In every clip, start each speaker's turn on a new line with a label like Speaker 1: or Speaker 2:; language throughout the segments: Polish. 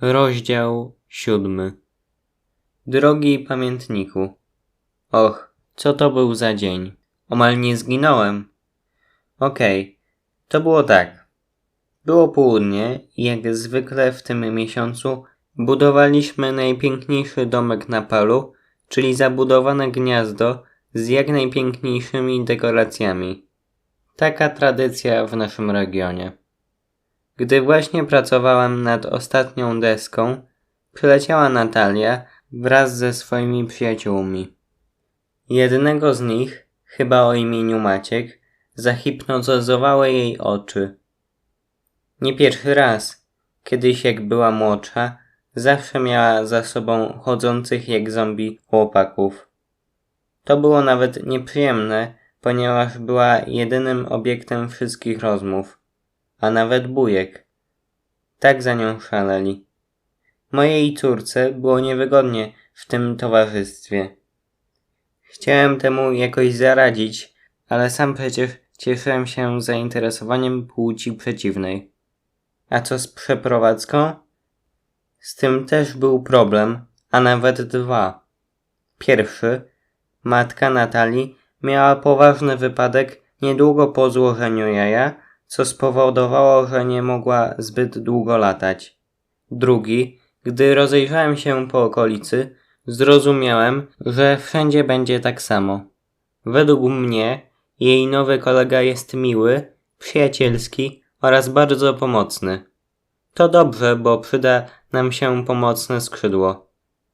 Speaker 1: Rozdział siódmy. Drogi pamiętniku. Och, co to był za dzień? Omal nie zginąłem. Okej, to było tak. Było południe i jak zwykle w tym miesiącu budowaliśmy najpiękniejszy domek na palu, czyli zabudowane gniazdo z jak najpiękniejszymi dekoracjami. Taka tradycja w naszym regionie. Gdy właśnie pracowałem nad ostatnią deską, przyleciała Natalia wraz ze swoimi przyjaciółmi. Jednego z nich, chyba o imieniu Maciek, zahipnotyzowały jej oczy. Nie pierwszy raz, kiedyś jak była młodsza, zawsze miała za sobą chodzących jak zombie chłopaków. To było nawet nieprzyjemne, ponieważ była jedynym obiektem wszystkich rozmów, a nawet bujek. Tak za nią szaleli. Mojej córce było niewygodnie w tym towarzystwie. Chciałem temu jakoś zaradzić, ale sam przecież cieszyłem się zainteresowaniem płci przeciwnej. A co z przeprowadzką? Z tym też był problem, a nawet dwa. Pierwszy, matka Natalii miała poważny wypadek niedługo po złożeniu jaja, co spowodowało, że nie mogła zbyt długo latać. Drugi, gdy rozejrzałem się po okolicy, zrozumiałem, że wszędzie będzie tak samo. Według mnie jej nowy kolega jest miły, przyjacielski oraz bardzo pomocny. To dobrze, bo przyda nam się pomocne skrzydło.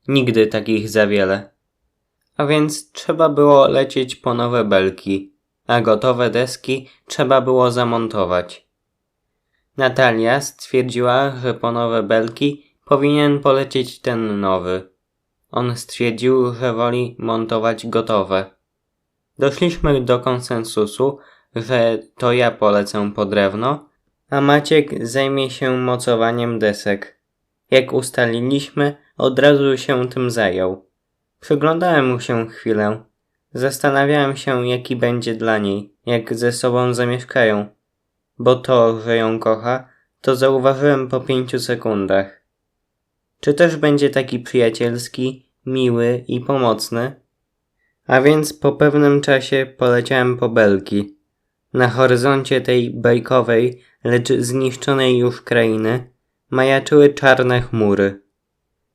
Speaker 1: Nigdy takich za wiele. A więc trzeba było lecieć po nowe belki, a gotowe deski trzeba było zamontować. Natalia stwierdziła, że po nowe belki powinien polecieć ten nowy. On stwierdził, że woli montować gotowe. Doszliśmy do konsensusu, że to ja polecę po drewno, a Maciek zajmie się mocowaniem desek. Jak ustaliliśmy, od razu się tym zajął. Przyglądałem mu się chwilę. Zastanawiałem się, jaki będzie dla niej, jak ze sobą zamieszkają. Bo to, że ją kocha, to zauważyłem po pięciu sekundach. Czy też będzie taki przyjacielski, miły i pomocny? A więc po pewnym czasie poleciałem po belki. Na horyzoncie tej bajkowej, lecz zniszczonej już krainy majaczyły czarne chmury.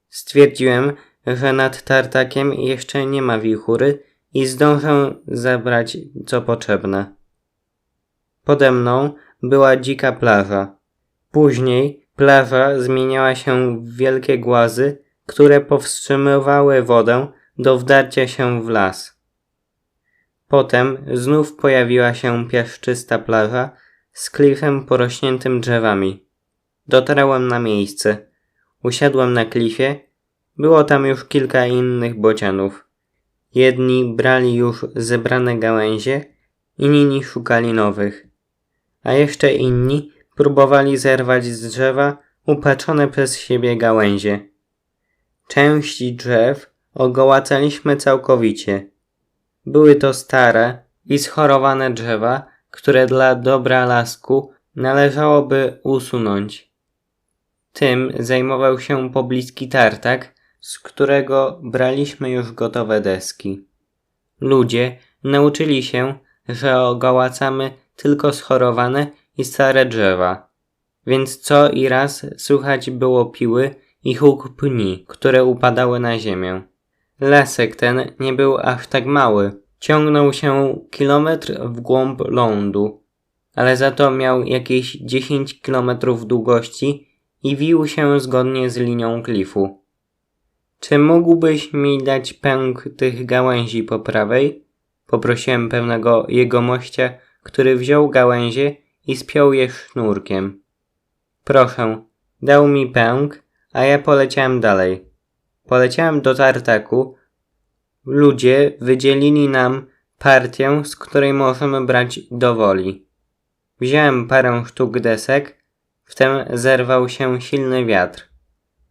Speaker 1: Stwierdziłem, że nad tartakiem jeszcze nie ma wichury i zdążę zabrać co potrzebne. Pode mną była dzika plaża. Później plaża zmieniała się w wielkie głazy, które powstrzymywały wodę do wdarcia się w las. Potem znów pojawiła się piaszczysta plaża z klifem porośniętym drzewami. Dotarłem na miejsce. Usiadłem na klifie. Było tam już kilka innych bocianów. Jedni brali już zebrane gałęzie, inni szukali nowych. A jeszcze inni próbowali zerwać z drzewa upatrzone przez siebie gałęzie. Część drzew ogołacaliśmy całkowicie. Były to stare i schorowane drzewa, które dla dobra lasku należałoby usunąć. Tym zajmował się pobliski tartak, z którego braliśmy już gotowe deski. Ludzie nauczyli się, że ogołacamy tylko schorowane i stare drzewa, więc co i raz słychać było piły i huk pni, które upadały na ziemię. Lasek ten nie był aż tak mały. Ciągnął się kilometr w głąb lądu, ale za to miał jakieś 10 kilometrów długości i wił się zgodnie z linią klifu. Czy mógłbyś mi dać pęk tych gałęzi po prawej? Poprosiłem pewnego jegomościa, który wziął gałęzie i spiął je sznurkiem. Proszę, dał mi pęk, a ja poleciałem dalej. Poleciałem do tartaku. Ludzie wydzielili nam partię, z której możemy brać dowoli. Wziąłem parę sztuk desek, wtem zerwał się silny wiatr.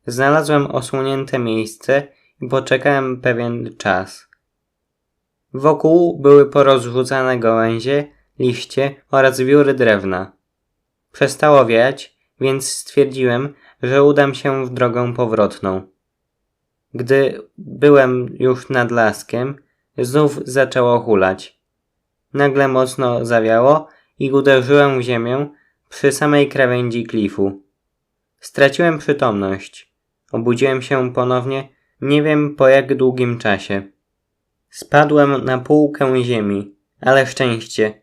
Speaker 1: Znalazłem osłonięte miejsce i poczekałem pewien czas. Wokół były porozrzucane gałęzie, liście oraz wióry drewna. Przestało wiać, więc stwierdziłem, że udam się w drogę powrotną. Gdy byłem już nad laskiem, znów zaczęło hulać. Nagle mocno zawiało i uderzyłem w ziemię przy samej krawędzi klifu. Straciłem przytomność. Obudziłem się ponownie, nie wiem po jak długim czasie. Spadłem na półkę ziemi, ale szczęście.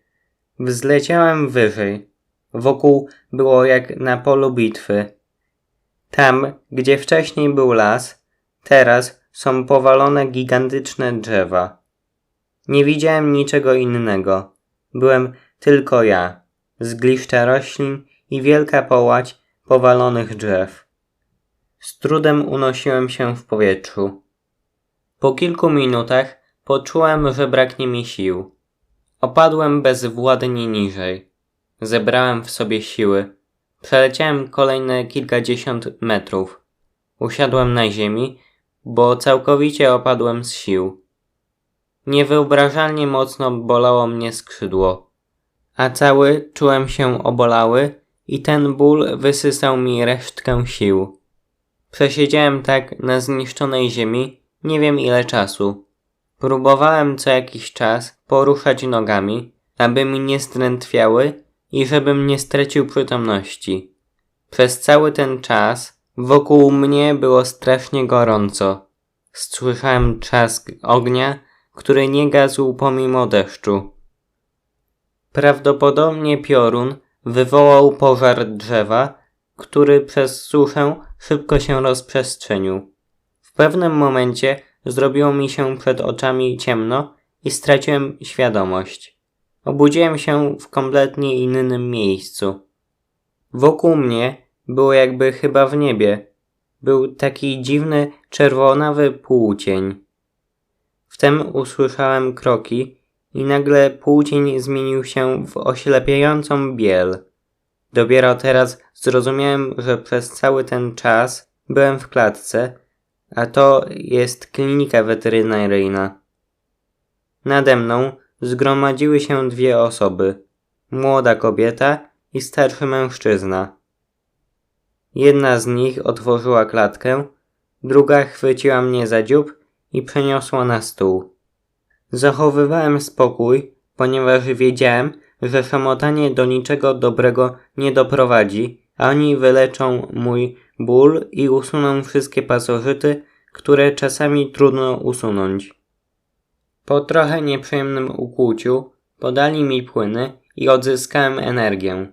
Speaker 1: Wzleciałem wyżej. Wokół było jak na polu bitwy. Tam, gdzie wcześniej był las, teraz są powalone gigantyczne drzewa. Nie widziałem niczego innego. Byłem tylko ja, zgliszcza roślin i wielka połać powalonych drzew. Z trudem unosiłem się w powietrzu. Po kilku minutach poczułem, że braknie mi sił. Opadłem bezwładnie niżej. Zebrałem w sobie siły. Przeleciałem kolejne kilkadziesiąt metrów. Usiadłem na ziemi, bo całkowicie opadłem z sił. Niewyobrażalnie mocno bolało mnie skrzydło, a cały czułem się obolały i ten ból wysysał mi resztkę sił. Przesiedziałem tak na zniszczonej ziemi nie wiem ile czasu. Próbowałem co jakiś czas poruszać nogami, aby mi nie strętwiały i żebym nie stracił przytomności. Przez cały ten czas wokół mnie było strasznie gorąco. Słyszałem trzask ognia, który nie gasł pomimo deszczu. Prawdopodobnie piorun wywołał pożar drzewa, który przez suszę szybko się rozprzestrzenił. W pewnym momencie zrobiło mi się przed oczami ciemno i straciłem świadomość. Obudziłem się w kompletnie innym miejscu. Wokół mnie było jakby chyba w niebie. Był taki dziwny, czerwonawy płócień. Wtem usłyszałem kroki i nagle płócień zmienił się w oślepiającą biel. Dopiero teraz zrozumiałem, że przez cały ten czas byłem w klatce, a to jest klinika weterynaryjna. Nade mną zgromadziły się dwie osoby: młoda kobieta i starszy mężczyzna. Jedna z nich otworzyła klatkę, druga chwyciła mnie za dziób i przeniosła na stół. Zachowywałem spokój, ponieważ wiedziałem, że do niczego dobrego nie doprowadzi, a oni wyleczą mój ból i usuną wszystkie pasożyty, które czasami trudno usunąć. Po trochę nieprzyjemnym ukłuciu podali mi płyny i odzyskałem energię.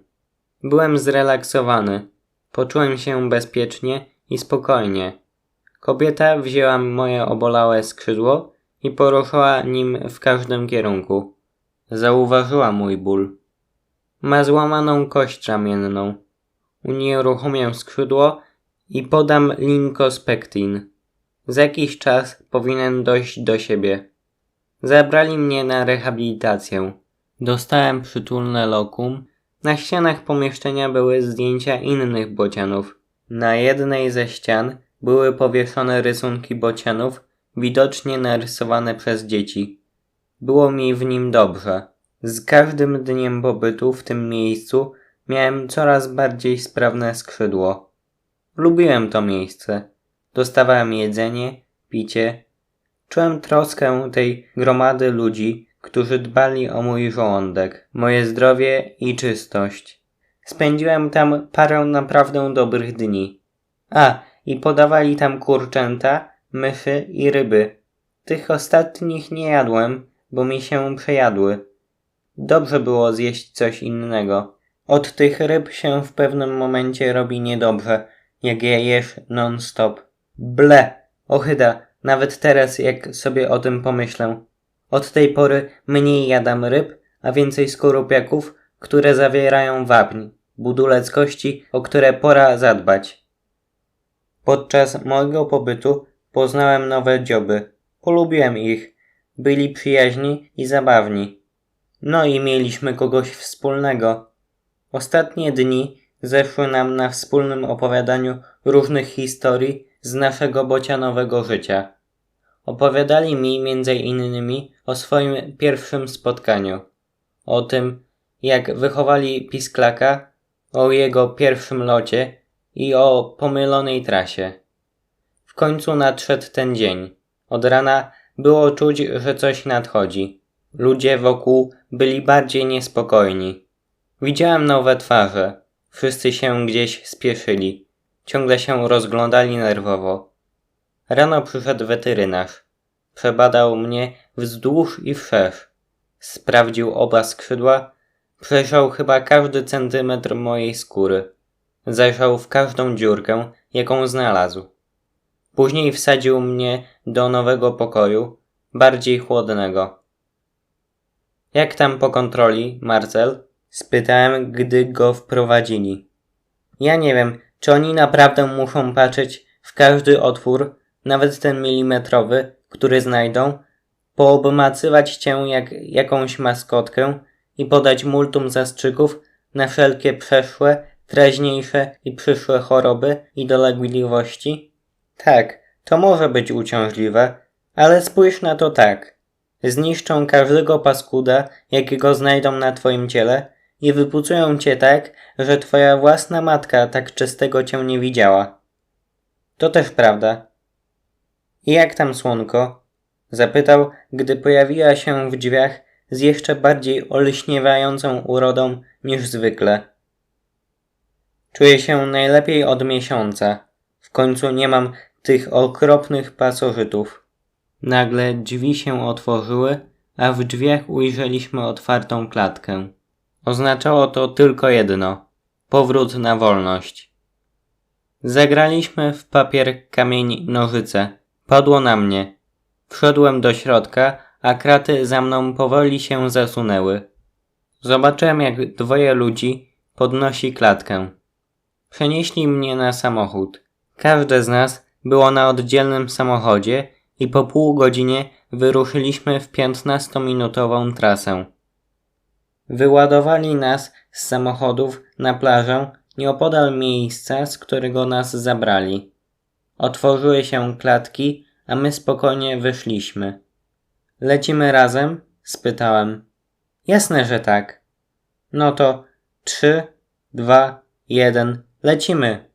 Speaker 1: Byłem zrelaksowany, poczułem się bezpiecznie i spokojnie. Kobieta wzięła moje obolałe skrzydło i poruszała nim w każdym kierunku. Zauważyła mój ból. Ma złamaną kość ramienną. Unieruchomię skrzydło i podam linkospektin. Za jakiś czas powinien dojść do siebie. Zabrali mnie na rehabilitację. Dostałem przytulne lokum. Na ścianach pomieszczenia były zdjęcia innych bocianów. Na jednej ze ścian były powieszone rysunki bocianów, widocznie narysowane przez dzieci. Było mi w nim dobrze. Z każdym dniem pobytu w tym miejscu miałem coraz bardziej sprawne skrzydło. Lubiłem to miejsce. Dostawałem jedzenie, picie. Czułem troskę tej gromady ludzi, którzy dbali o mój żołądek, moje zdrowie i czystość. Spędziłem tam parę naprawdę dobrych dni. A, i podawali tam kurczęta, myszy i ryby. Tych ostatnich nie jadłem, bo mi się przejadły. Dobrze było zjeść coś innego. Od tych ryb się w pewnym momencie robi niedobrze, jak je jesz non-stop. Ble, ochyda, nawet teraz jak sobie o tym pomyślę. Od tej pory mniej jadam ryb, a więcej skorupiaków, które zawierają wapń, budulec kości, o które pora zadbać. Podczas mojego pobytu poznałem nowe dzioby. Polubiłem ich. Byli przyjaźni i zabawni. No i mieliśmy kogoś wspólnego. Ostatnie dni zeszły nam na wspólnym opowiadaniu różnych historii z naszego bocianowego życia. Opowiadali mi między innymi o swoim pierwszym spotkaniu, o tym, jak wychowali pisklaka, o jego pierwszym locie i o pomylonej trasie. W końcu nadszedł ten dzień. Od rana było czuć, że coś nadchodzi. Ludzie wokół byli bardziej niespokojni. Widziałem nowe twarze. Wszyscy się gdzieś spieszyli. Ciągle się rozglądali nerwowo. Rano przyszedł weterynarz. Przebadał mnie wzdłuż i wszerz. Sprawdził oba skrzydła. Przejrzał chyba każdy centymetr mojej skóry. Zajrzał w każdą dziurkę, jaką znalazł. Później wsadził mnie do nowego pokoju, bardziej chłodnego. Jak tam po kontroli, Marcel? Spytałem, gdy go wprowadzili. Ja nie wiem, czy oni naprawdę muszą patrzeć w każdy otwór, nawet ten milimetrowy, który znajdą, poobmacywać cię jak jakąś maskotkę i podać multum zastrzyków na wszelkie przeszłe, teraźniejsze i przyszłe choroby i dolegliwości? Tak, to może być uciążliwe, ale spójrz na to tak. Zniszczą każdego paskuda, jakiego znajdą na twoim ciele i wypucują cię tak, że twoja własna matka tak czystego cię nie widziała. To też prawda. I jak tam słonko? Zapytał, gdy pojawiła się w drzwiach z jeszcze bardziej olśniewającą urodą niż zwykle. Czuję się najlepiej od miesiąca. W końcu nie mam tych okropnych pasożytów. Nagle drzwi się otworzyły, a w drzwiach ujrzeliśmy otwartą klatkę. Oznaczało to tylko jedno powrót na wolność. Zagraliśmy w papier, kamień, nożyce. Padło na mnie. Wszedłem do środka, a kraty za mną powoli się zasunęły. Zobaczyłem, jak dwoje ludzi podnosi klatkę. Przenieśli mnie na samochód. Każde z nas było na oddzielnym samochodzie i po pół godzinie wyruszyliśmy w 15-minutową trasę. Wyładowali nas z samochodów na plażę nieopodal miejsca, z którego nas zabrali. Otworzyły się klatki, a my spokojnie wyszliśmy. Lecimy razem? spytałem. Jasne, że tak. No to trzy, dwa, jeden, lecimy.